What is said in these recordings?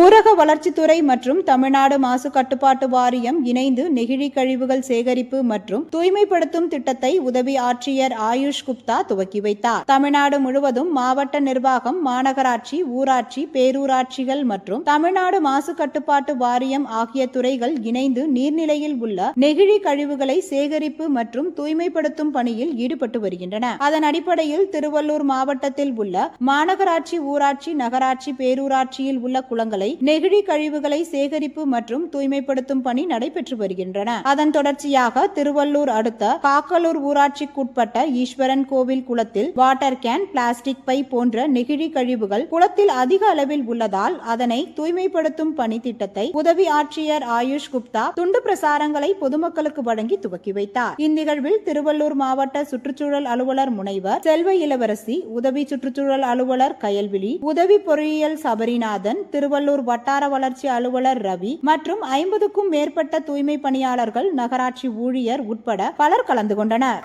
ஊரக வளர்ச்சித்துறை மற்றும் தமிழ்நாடு மாசு கட்டுப்பாட்டு வாரியம் இணைந்து நெகிழி கழிவுகள் சேகரிப்பு மற்றும் தூய்மைப்படுத்தும் திட்டத்தை உதவி ஆட்சியர் ஆயுஷ் குப்தா துவக்கி வைத்தார். தமிழ்நாடு முழுவதும் மாவட்ட நிர்வாகம் மாநகராட்சி ஊராட்சி பேரூராட்சிகள் மற்றும் தமிழ்நாடு மாசு கட்டுப்பாட்டு வாரியம் ஆகிய துறைகள் இணைந்து நீர்நிலையில் உள்ள நெகிழி கழிவுகளை சேகரிப்பு மற்றும் தூய்மைப்படுத்தும் பணியில் ஈடுபட்டு வருகின்றன. அதன் அடிப்படையில் திருவள்ளூர் மாவட்டத்தில் உள்ள மாநகராட்சி ஊராட்சி நகராட்சி பேரூராட்சியில் உள்ள குளங்களை நெகிழி கழிவுகளை சேகரிப்பு மற்றும் தூய்மைப்படுத்தும் பணி நடைபெற்று வருகின்றன. அதன் தொடர்ச்சியாக திருவள்ளூர் அடுத்த காக்கலூர் ஊராட்சிக்குட்பட்ட ஈஸ்வரன் கோவில் குளத்தில் வாட்டர் கேன் பிளாஸ்டிக் பை போன்ற நெகிழி கழிவுகள் குளத்தில் அதிக அளவில் உள்ளதால் அதனை தூய்மைப்படுத்தும் பணி திட்டத்தை உதவி ஆட்சியர் ஆயுஷ் குப்தா துண்டு பிரசாரங்களை பொதுமக்களுக்கு வழங்கி துவக்கி வைத்தார். இந்நிகழ்வில் திருவள்ளூர் மாவட்ட சுற்றுச்சூழல் அலுவலர் முனைவர் செல்வ இளவரசி உதவி சுற்றுச்சூழல் அலுவலர் கயல்விழி உதவி பொறியியல் சபரிநாதன் திருவள்ளூர் வட்டார வளர்ச்சி அலுவலர் ரவி மற்றும் ஐம்பதுக்கும் மேற்பட்ட தூய்மை பணியாளர்கள் நகராட்சி ஊழியர் உட்பட பலர் கலந்து கொண்டனர்.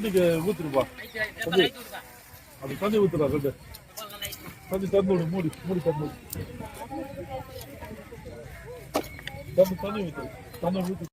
தண்ணிக்கு ஊத்துருப்பா. தண்ணி. அது தண்ணி ஊத்துறா ரெண்டு. தண்ணி தந்து விடு மூடி மூடி தந்து தண்ணி தண்ணி ஊத்து தண்ணி ஊத்து.